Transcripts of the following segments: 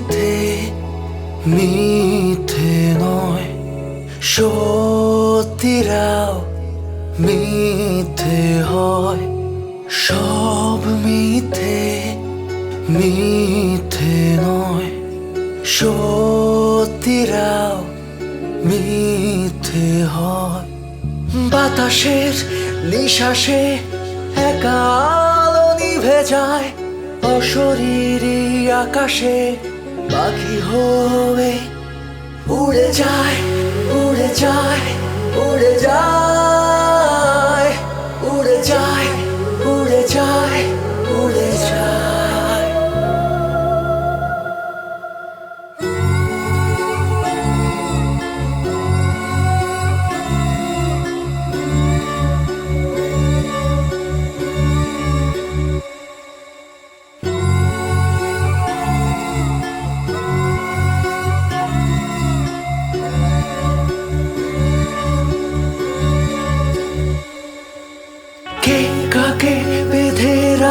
মিথে মিথে নয়। সতীরাও মিথে হয়। সব মিথে মিথে নয়। সত্যিরাও মিথে হয়। বাতাসের নিঃশ্বাসে একা আলো নিভে যায়। অশরীরী আকাশে পাখি হয়ে উড়ে যায় উড়ে যায় উড়ে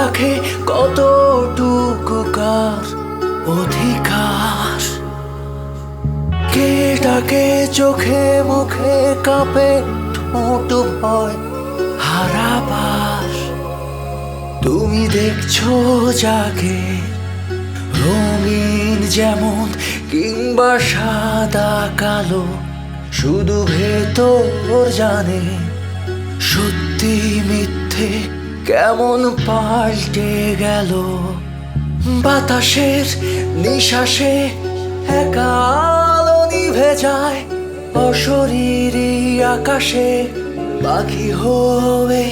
রাখে কতটুকু কার অধিকার? কে ডাকে চোখে মুখে কাঁপে, ঠোঁট ভয় হারাবার? তুমি দেখছ যাকে রঙিন যেমন কিংবা সাদা কালো, শুধু ভেতর জানে সত্যি মিথ্যে কেমন পাল্টে গেল বাতাসের নিশ্বাসে একা নিভে যায় অশরীরী আকাশে পাখি হয়ে